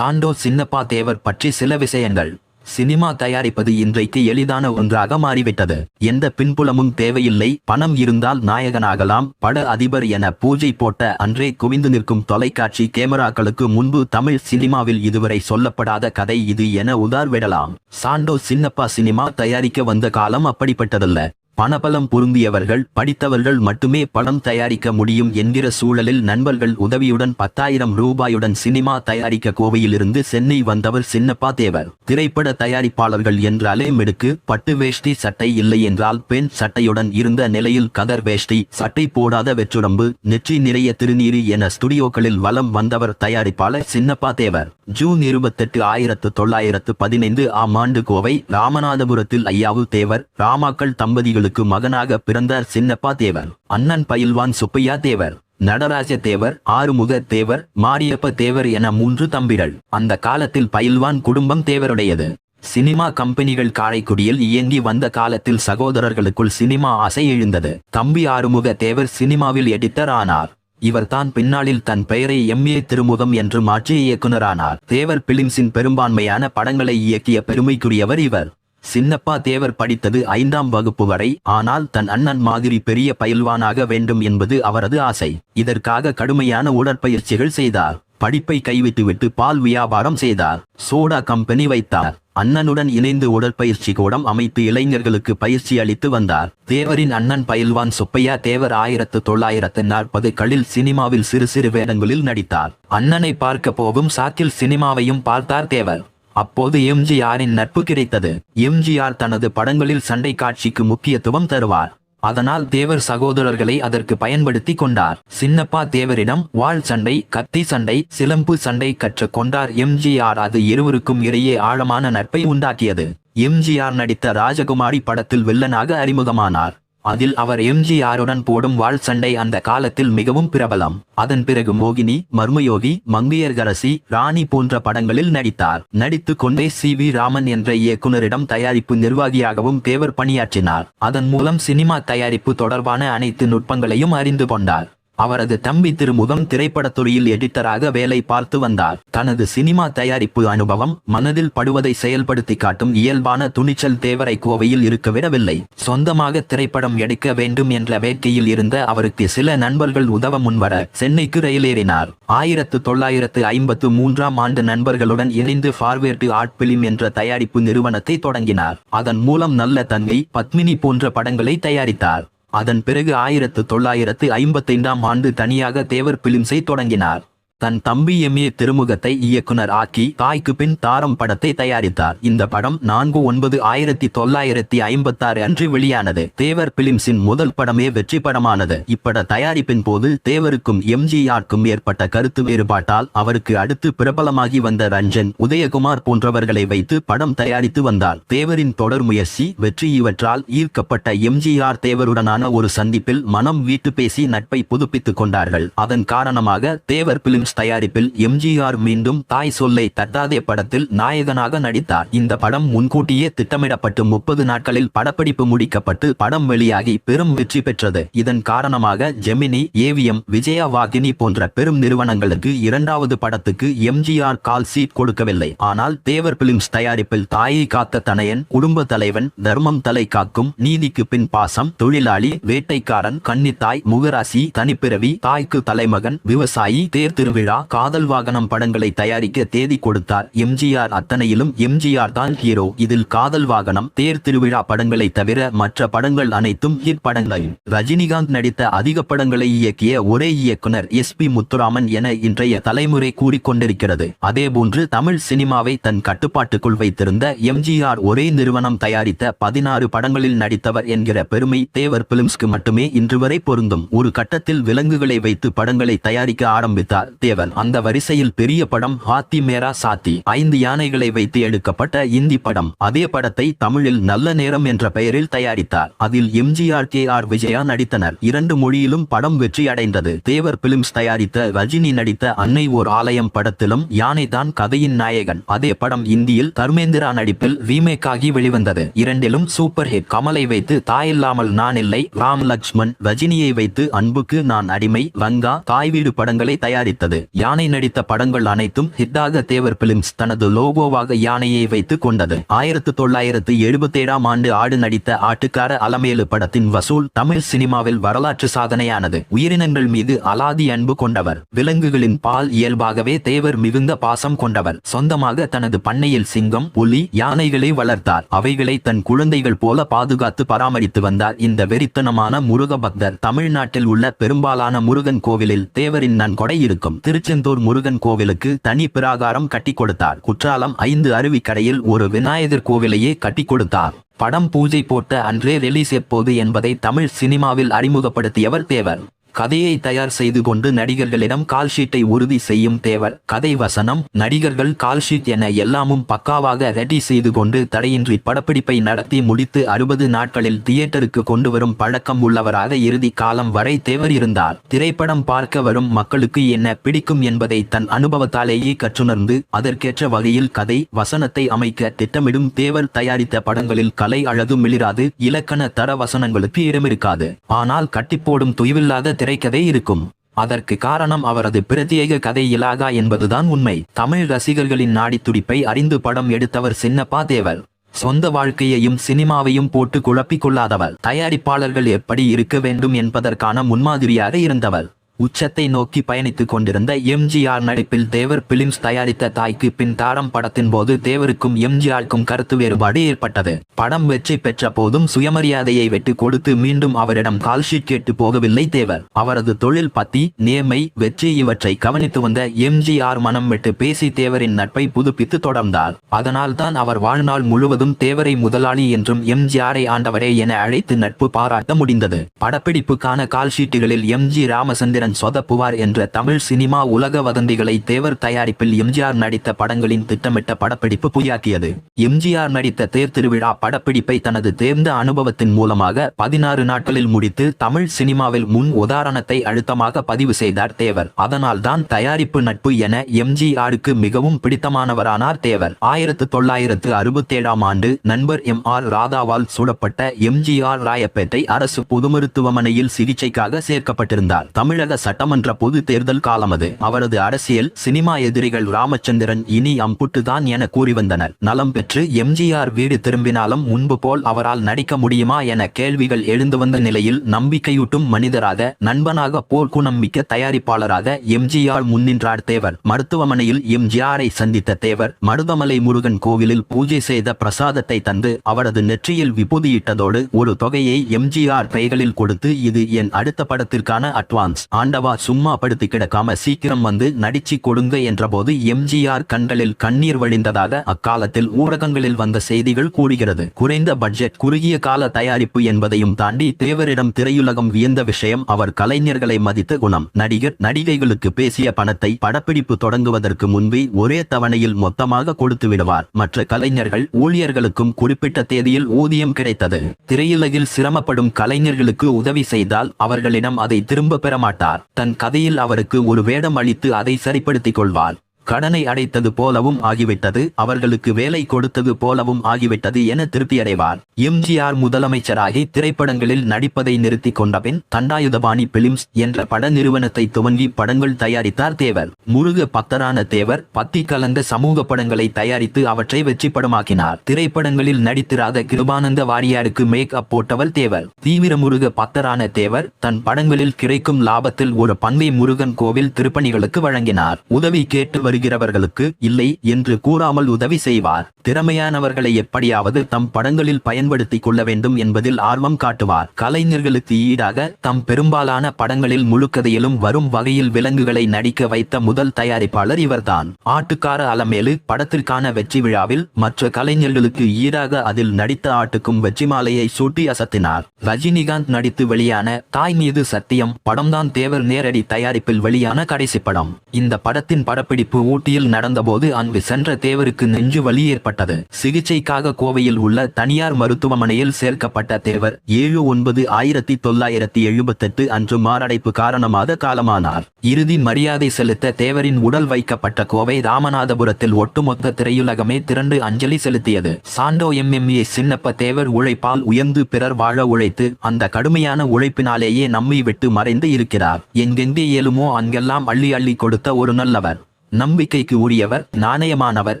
சாண்டோ சின்னப்பா தேவர் பற்றி சில விஷயங்கள். சினிமா தயாரிப்பது இன்றைக்கு எளிதான ஒன்றாக மாறிவிட்டது. எந்த பின்புலமும் தேவையில்லை. பணம் இருந்தால் நாயகனாகலாம். பட அதிபர் என பூஜை போட்ட அன்றே குவிந்து நிற்கும் தொலைக்காட்சி கேமராக்களுக்கு முன்பு தமிழ் சினிமாவில் இதுவரை சொல்லப்படாத கதை இது என உதார்விடலாம் சாண்டோ சின்னப்பா சினிமா தயாரிக்க வந்த காலம் அப்படிப்பட்டதல்ல. பணபலம் பொருந்தியவர்கள் படித்தவர்கள் மட்டுமே படம் தயாரிக்க முடியும் என்கிற சூழலில் நண்பர்கள் உதவியுடன் பத்தாயிரம் ரூபாயுடன் சினிமா தயாரிக்க கோவையிலிருந்து சென்னை வந்தவர் சின்னப்பா தேவர். திரைப்பட தயாரிப்பாளர்கள் என்றாலே மிடுக்கு பட்டு வேஷ்டி சட்டை இல்லை என்றால் பெண் சட்டையுடன் இருந்த நிலையில் கதர் வேஷ்டி சட்டை போடாத வெற்றுடம்பு நெற்றி நிறைய திருநீறு என ஸ்டுடியோக்களில் வலம் வந்தவர் தயாரிப்பாளர் சின்னப்பா தேவர். ஜூன் இருபத்தெட்டு ஆயிரத்து தொள்ளாயிரத்து பதினைந்து ஆம் ஆண்டு கோவை ராமநாதபுரத்தில் ஐயாவு தேவர் ராமாக்கள் தம்பதிகளுக்கு மகனாக பிறந்தார் சின்னப்பா தேவர் அண்ணன் பயில்வான் சுப்பையா தேவர் நடராஜ தேவர் ஆறுமுக தேவர் மாரியப்ப தேவர் என மூன்று தம்பிகள். அந்த காலத்தில் பயில்வான் குடும்பம் தேவருடையது. சினிமா கம்பெனிகள் காரைக்குடியில் இயங்கி வந்த காலத்தில் சகோதரர்களுக்குள் சினிமா ஆசை எழுந்தது. தம்பி ஆறுமுக தேவர் சினிமாவில் எடிட்டர் ஆனார். இவர்தான் பின்னாளில் தன் பெயரை எம்ஏ திருமுகம் என்று மாற்றி இயக்குனரானார் தேவர் பிலிம்ஸின் பெரும்பான்மையான படங்களை இயக்கிய பெருமைக்குரியவர் இவர். சின்னப்பா தேவர் படித்தது ஐந்தாம் வகுப்பு வரை ஆனால் தன் அண்ணன் மாதிரி பெரிய பயில்வானாக வேண்டும் என்பது அவரது ஆசை. இதற்காக கடுமையான உடற்பயிற்சிகள் செய்தார். படிப்பை கைவிட்டுவிட்டு பால் வியாபாரம் செய்தார். சோடா கம்பெனி வைத்தார். அண்ணனுடன் இணைந்து உடற்பயிற்சி கூடம் அமைத்து இளைஞர்களுக்கு பயிற்சி அளித்து வந்தார். தேவரின் அண்ணன் பயில்வான் சுப்பையா தேவர் ஆயிரத்து தொள்ளாயிரத்து நாற்பது களில் சினிமாவில் சிறு சிறு வேடங்களில் நடித்தார். அண்ணனை பார்க்க போகும் சாக்கில் சினிமாவையும் பார்த்தார் தேவர். அப்போது எம்ஜிஆரின் நட்பு கிடைத்தது. எம்ஜிஆர் தனது படங்களில் சண்டை காட்சிக்கு முக்கியத்துவம் தருவார். அதனால் தேவர் சகோதரர்களை அதற்கு பயன்படுத்தி கொண்டார். சின்னப்பா தேவரிடம் வாழ் சண்டை கத்தி சண்டை சிலம்பு சண்டை கற்றுக் கொண்டார். எம்ஜிஆர் அது இருவருக்கும் இடையே ஆழமான நட்பை உண்டாக்கியது. எம்ஜிஆர் நடித்த ராஜகுமாரி படத்தில் வில்லனாக அறிமுகமானார். அதில் அவர் எம்ஜிஆருடன் போடும் வாழ் சண்டை அந்த காலத்தில் மிகவும் பிரபலம். அதன் பிறகு மோகினி மர்மயோகி மங்கையர்கரசி ராணி போன்ற படங்களில் நடித்தார். நடித்து கொண்டே சி. வி. ராமன் என்ற இயக்குனரிடம் தயாரிப்பு நிர்வாகியாகவும் தேவர் பணியாற்றினார். அதன் மூலம் சினிமா தயாரிப்பு தொடர்பான அனைத்து நுட்பங்களையும் அறிந்து கொண்டார். அவரது தம்பி திருமுகம் திரைப்படத்துறையில் எடிட்டராக வேலை பார்த்து வந்தார். தனது சினிமா தயாரிப்பு அனுபவம் மனதில் படுவதை செயல்படுத்தி காட்டும் இயல்பான துணிச்சல் தேவரை கோவையில் இருக்க விடவில்லை. சொந்தமாக திரைப்படம் எடுக்க வேண்டும் என்ற வேட்கையில் இருந்த அவருக்கு சில நண்பர்கள் உதவ முன்வர சென்னைக்கு ரயிலேறினார். ஆயிரத்து தொள்ளாயிரத்து ஐம்பத்து மூன்றாம் ஆண்டு நண்பர்களுடன் இணைந்து ஃபார்வேர்டு ஆர்ட் பிலிம் என்ற தயாரிப்பு நிறுவனத்தை தொடங்கினார். அதன் மூலம் நல்ல தங்கை பத்மினி போன்ற படங்களை தயாரித்தார். அதன் பிறகு ஆயிரத்து தொள்ளாயிரத்து ஐம்பத்தைந்தாம் ஆண்டு தனியாக தேவர் பிலிம்ஸை தொடங்கினார். தன் தம்பி எம்ஏ திருமுகத்தை இயக்குனர் ஆக்கி தாய்க்கு பின் தாரம் படத்தை தயாரித்தார். இந்த படம் நான்கு ஒன்பது ஆயிரத்தி தொள்ளாயிரத்தி ஐம்பத்தாறு அன்று வெளியானது. தேவர் பிலிம்ஸின் முதல் படமே வெற்றி படமானது. இப்பட தயாரிப்பின் போது தேவருக்கும் எம்ஜிஆருக்கும் ஏற்பட்ட கருத்து வேறுபாட்டால் அவருக்கு அடுத்து பிரபலமாகி வந்த ரஞ்சன் உதயகுமார் போன்றவர்களை வைத்து படம் தயாரித்து வந்தார். தேவரின் தொடர் முயற்சி வெற்றி இவற்றால் ஈர்க்கப்பட்ட எம்ஜிஆர் தேவருடனான ஒரு சந்திப்பில் மனம் வீட்டு பேசி நட்பை புதுப்பித்துக் கொண்டார்கள். அதன் காரணமாக தேவர் பிலிம்ஸ் தயாரிப்பில் எம்ஜிஆர் மீண்டும் தாய் சொல்லை தட்டாதே படத்தில் நாயகனாக நடித்தார். இந்த படம் முன்கூட்டியே திட்டமிடப்பட்டு முப்பது நாட்களில் படப்பிடிப்பு முடிக்கப்பட்டு படம் வெளியாகி பெரும் வெற்றி பெற்றது. இதன் காரணமாக ஜெமினி ஏவிஎம் விஜயா வாகினி போன்ற பெரும் நிறுவனங்களுக்கு இரண்டாவது படத்துக்கு எம்ஜிஆர் கால் சீட் கொடுக்கவில்லை. ஆனால் தேவர் பிலிம்ஸ் தயாரிப்பில் தாயை காத்த தனையன் குடும்ப தலைவன் தர்மம் தலை காக்கும் நீதிக்கு பின் பாசம் தொழிலாளி வேட்டைக்காரன் கன்னித்தாய் முகராசி தனிப்பிறவி தாய்க்கு தலைமகன் விவசாயி தேர் திருவிழா விழா காதல் வாகனம் படங்களை தயாரிக்க தேதி கொடுத்தார். எம்ஜிஆர் அத்தனையிலும் எம்ஜிஆர் தான் ஹீரோ. இதில் காதல் வாகனம் தேர் திருவிழா படங்களை தவிர மற்ற படங்கள் அனைத்தும் ஹிட் படங்கள். ரஜினிகாந்த் நடித்த அதிக படங்களை இயக்கிய ஒரே இயக்குனர் எஸ் பி முத்துராமன் என இன்றைய தலைமுறை கூறிக்கொண்டிருக்கிறது. அதேபோன்று தமிழ் சினிமாவை தன் கட்டுப்பாட்டுக்குள் வைத்திருந்த எம்ஜிஆர் ஒரே நிறுவனம் தயாரித்த பதினாறு படங்களில் நடித்தவர் என்கிற பெருமை தேவர் பிலிம்ஸ்க்கு மட்டுமே இன்று வரை பொருந்தும். ஒரு கட்டத்தில் விலங்குகளை வைத்து படங்களை தயாரிக்க ஆரம்பித்தார். தேவன் அந்த வரிசையில் பெரிய படம் ஹாத்தி மேரா சாத்தி. ஐந்து யானைகளை வைத்து எடுக்கப்பட்ட இந்தி படம். அதே படத்தை தமிழில் நல்ல நேரம் என்ற பெயரில் தயாரித்தார். அதில் எம்ஜிஆர் கே ஆர் விஜயா நடித்தனர். இரண்டு மொழியிலும் படம் வெற்றி அடைந்தது. தேவர் பிலிம்ஸ் தயாரித்த ரஜினி நடித்த அன்னை ஓர் ஆலயம் படத்திலும் யானை தான் கதையின் நாயகன். அதே படம் இந்தியில் தர்மேந்திரா நடிப்பில் ரீமேக் ஆகி வெளிவந்தது. இரண்டிலும் சூப்பர் ஹிட் கமலை வைத்து தாயில்லாமல் நான் இல்லை. ராம் லக்ஷ்மண் ரஜினியை வைத்து அன்புக்கு நான் அடிமை. வங்கா தாய் வீடு படங்களை தயாரித்தது. யானை நடித்த படங்கள் அனைத்தும் ஹிட்டாக தேவர் பிலிம்ஸ் தனது லோகோவாக யானையை வைத்து கொண்டது. ஆயிரத்து தொள்ளாயிரத்து எழுபத்தேழாம் ஆண்டு ஆடு நடித்த ஆட்டுக்கார அலமேலு படத்தின் வசூல் தமிழ் சினிமாவில் வரலாற்று சாதனையானது. உயிரினங்கள் மீது அலாதி அன்பு கொண்டவர். விலங்குகளின் பால் இயல்பாகவே தேவர் மிகுந்த பாசம் கொண்டவர். சொந்தமாக தனது பண்ணையில் சிங்கம் புலி யானைகளை வளர்த்தார். அவைகளை தன் குழந்தைகள் போல பாதுகாத்து பராமரித்து வந்தார். இந்த வெறித்தனமான முருக பக்தர் தமிழ்நாட்டில் உள்ள பெரும்பாலான முருகன் கோவிலில் தேவரின் நன்கொடை இருக்கும். திருச்செந்தூர் முருகன் கோவிலுக்கு தனி பிராகாரம் கட்டி கொடுத்தார். குற்றாலம் ஐந்து அருவிக்கடையில் ஒரு விநாயகர் கோவிலையே கட்டி கொடுத்தார். படம் பூஜை போட்ட அன்றே ரிலீஸ் எப்போது என்பதை தமிழ் சினிமாவில் அறிமுகப்படுத்தியவர் தேவர். கதையை தயார் செய்து கொண்டு நடிகர்களிடம் கால்ஷீட்டை உறுதி செய்யும் தேவர். கதை வசனம் நடிகர்கள் கால்ஷீட் என எல்லாமும் பக்காவாக ரெடி செய்து கொண்டு தடையின்றி படப்பிடிப்பை நடத்தி முடித்து அறுபது நாட்களில் தியேட்டருக்கு கொண்டு வரும் பழக்கம் உள்ளவராக இறுதி காலம் வரை தேவர் இருந்தார். திரைப்படம் பார்க்க வரும் மக்களுக்கு என்ன பிடிக்கும் என்பதை தன் அனுபவத்தாலேயே கற்றுணர்ந்து அதற்கேற்ற வகையில் கதை வசனத்தை அமைக்க திட்டமிடும் தேவர் தயாரித்த படங்களில் கலை அழகும் மிளிராது இலக்கண தர வசனங்களுக்கு இடமிருக்காது. ஆனால் கட்டிப்போடும் துய்வில்லாத திரைக்கதை இருக்கும். அதற்கு காரணம் அவரது பிரத்யேக கதை இலாகா என்பதுதான் உண்மை. தமிழ் ரசிகர்களின் நாடித் துடிப்பை அறிந்து படம் எடுத்தவர் சின்னப்பா தேவர். சொந்த வாழ்க்கையையும் சினிமாவையும் போட்டு குழப்பிக் கொள்ளாதவர். தயாரிப்பாளர்கள் எப்படி இருக்க வேண்டும் என்பதற்கான முன்மாதிரியாக இருந்தவர். உச்சத்தை நோக்கி பயணித்துக் கொண்டிருந்த எம்ஜிஆர் நடிப்பில் தேவர் பிலிம்ஸ் தயாரித்த தாய்க்கு பின் தாரம் படத்தின் போது தேவருக்கும் எம்ஜிஆருக்கும் கருத்து வேறுபாடு ஏற்பட்டது. படம் வெற்றி பெற்ற போதும் சுயமரியாதையை வெட்டு கொடுத்து மீண்டும் அவரிடம் கால்ஷீட் கேட்டு போகவில்லை தேவர். அவரது தொழில் பத்தி நேர்மை வெற்றி இவற்றை கவனித்து வந்த எம்ஜிஆர் மனம் விட்டு பேசி தேவரின் நட்பை புதுப்பித்து தொடர்ந்தார். அதனால் தான் அவர் வாழ்நாள் முழுவதும் தேவரை முதலாளி என்றும் எம்ஜிஆரை ஆண்டவரே என அழைத்து நட்பு பாராட்ட முடிந்தது. படப்பிடிப்புக்கான கால்ஷீட்டுகளில் எம்ஜி ராமச்சந்திரன் சொதப்புவார் என்ற தமிழ் சினிமா உலக வதந்திகளை தேவர் தயாரிப்பில் எம்ஜிஆர் நடித்த படங்களின் திட்டமிட்ட படப்பிடிப்பு பொய்யாக்கியது. எம்ஜிஆர் நடித்த தேர் திருவிழா படப்பிடிப்பை தனது தேர்ந்த அனுபவத்தின் மூலமாக பதினாறு நாட்களில் முடித்து தமிழ் சினிமாவில் முன் உதாரணத்தை அழுத்தமாக பதிவு செய்தார் தேவர். அதனால் தான் தயாரிப்பு நட்பு என எம்ஜிஆருக்கு மிகவும் பிடித்தமானவரானார் தேவர். ஆயிரத்து தொள்ளாயிரத்து அறுபத்தேழாம் ஆண்டு நண்பர் எம் ஆர் ராதாவால் சூடப்பட்ட எம்ஜிஆர் ராயப்பேட்டை அரசு பொது மருத்துவமனையில் சிகிச்சைக்காக சேர்க்கப்பட்டிருந்தார். தமிழக சட்டமன்ற பொது தேர்தல் காலமது அவரது அரசியல் சினிமா எதிரிகள் ராமச்சந்திரன் இனி அம்புட்டுதான் என கூறி வந்தனர். நலம் பெற்று எம்ஜிஆர் வீடு திரும்பினாலும் முன்பு போல் அவரால் நடிக்க முடியுமா என கேள்விகள் எழுந்து வந்த நிலையில் நம்பிக்கையூட்டும் மனிதராக நண்பனாக போர்க்குணம் மிக்க தயாரிப்பாளராக எம்ஜிஆர் முன்னின்றார் தேவர். மருத்துவமனையில் எம்ஜிஆரை சந்தித்த தேவர் மருதமலை முருகன் கோவிலில் பூஜை செய்த பிரசாதத்தை தந்து அவரது நெற்றியில் விபூதியிட்டதோடு ஒரு தொகையை எம்ஜிஆர் கைகளில் கொடுத்து இது என் அடுத்த படத்திற்கான அட்வான்ஸ். ஆன் ஆண்டவா சும்மா படுத்து கிடக்காம சீக்கிரம் வந்து நடிச்சு கொடுங்க என்றபோது எம்ஜிஆர் கண்களில் கண்ணீர் வழிந்ததாக அக்காலத்தில் ஊடகங்களில் வந்த செய்திகள் கூறுகிறது. குறைந்த பட்ஜெட் குறுகிய கால தயாரிப்பு என்பதையும் தாண்டி தேவரிடம் திரையுலகம் வியந்த விஷயம் அவர் கலைஞர்களை மதித்த குணம். நடிகர் நடிகைகளுக்கு பேசிய பணத்தை படப்பிடிப்பு தொடங்குவதற்கு முன்பே ஒரே தவணையில் மொத்தமாக கொடுத்து விடுவார். மற்ற கலைஞர்கள் ஊழியர்களுக்கும் குறிப்பிட்ட தேதியில் ஊதியம் கிடைத்தது. திரையுலகில் சிரமப்படும் கலைஞர்களுக்கு உதவி செய்தால் அவர்களிடம் அதை திரும்ப பெற மாட்டார். தன் கதையில் அவருக்கு ஒரு வேடம் அளித்து அதை சரிப்படுத்திக் கொள்வார் கடனை அடைத்தது போலவும் ஆகிவிட்டது அவர்களுக்கு வேலை கொடுத்தது போலவும் ஆகிவிட்டது என திருப்தியடைவார். எம்ஜிஆர் முதலமைச்சராகி திரைப்படங்களில் நடிப்பதை நிறுத்திக் கொண்டபின் தண்டாயுதபாணி பிலிம்ஸ் என்ற பட நிறுவனத்தை துவங்கி படங்கள் தயாரித்தார் தேவர். முருக பக்தரான தேவர் பத்தி கலந்த சமூக படங்களை தயாரித்து அவற்றை வெற்றி படமாக்கினார் திரைப்படங்களில் நடித்திராத கிருபானந்த வாரியாருக்கு மேக் அப் போட்டவர் தேவர். தீவிர முருக பக்தரான தேவர் தன் படங்களில் கிடைக்கும் லாபத்தில் ஒரு பன்மை முருகன் கோவில் திருப்பணிகளுக்கு வழங்கினார். உதவி கேட்டு வருகிறவர்களுக்கு இல்லை என்று கூறாமல் உதவி செய்வார். திறமையானவர்களை எப்படியாவது தம் படங்களில் பயன்படுத்திக் கொள்ள வேண்டும் என்பதில் ஆர்வம் காட்டுவார். கலைஞர்களுக்கு ஈடாக தம் பெரும்பாலான படங்களில் முழுக்கதையிலும் வரும் வகையில் விலங்குகளை நடிக்க வைத்த முதல் தயாரிப்பாளர் இவர்தான். ஆட்டுக்கார அலமேலு படத்திற்கான வெற்றி விழாவில் மற்ற கலைஞர்களுக்கு ஈடாக அதில் நடித்த ஆட்டுக்கும் வெற்றி மாலையை சூட்டி அசத்தினார். ரஜினிகாந்த் நடித்து வெளியான தாய் மீது சத்தியம் படம்தான் தேவர் நேரடி தயாரிப்பில் வெளியான கடைசி படம். இந்த படத்தின் படப்பிடிப்பு ஊட்டியில் நடந்தபோது அங்கு சென்ற தேவருக்கு நெஞ்சு வலி ஏற்பட்டது. சிகிச்சைக்காக கோவையில் உள்ள தனியார் மருத்துவமனையில் சேர்க்கப்பட்ட தேவர் ஏழு ஒன்பது ஆயிரத்தி தொள்ளாயிரத்தி எழுபத்தெட்டு அன்று மாரடைப்பு காரணமாக காலமானார். இறுதி மரியாதை செலுத்த தேவரின் உடல் வைக்கப்பட்ட கோவை ராமநாதபுரத்தில் ஒட்டுமொத்த திரையுலகமே திரண்டு அஞ்சலி செலுத்தியது. சாண்டோ எம்எம்ஏ சின்னப்ப தேவர் உழைப்பால் உயர்ந்து பிறர் வாழ உழைத்து அந்த கடுமையான உழைப்பினாலேயே நம்மை விட்டு மறைந்து இருக்கிறார். எங்கெங்கே இயலுமோ அங்கெல்லாம் அள்ளி அள்ளி கொடுத்த ஒரு நல்லவர். நம்பிக்கைக்கு உரியவர் நாணயமானவர்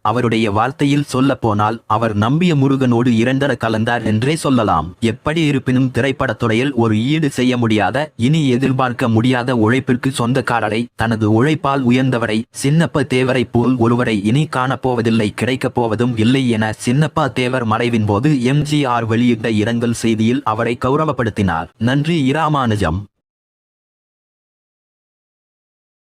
அவருடைய வார்த்தையில் சொல்ல போனால் அவர் நம்பிய முருகனோடு இரண்டர கலந்தார் என்றே சொல்லலாம். எப்படி இருப்பினும் திரைப்படத்துறையில் ஒரு ஈடு செய்ய முடியாத இனி எதிர்பார்க்க முடியாத உழைப்பிற்கு சொந்தக்காரரை தனது உழைப்பால் உயர்ந்தவரை சின்னப்ப தேவரை போல் ஒருவரை இனி காணப்போவதில்லை கிடைக்கப் போவதும் இல்லை என சின்னப்பா தேவர் மறைவின் போது எம்ஜிஆர் வெளியிட்ட இரங்கல் செய்தியில் அவரை கௌரவப்படுத்தினார். நன்றி இராமானுஜம்.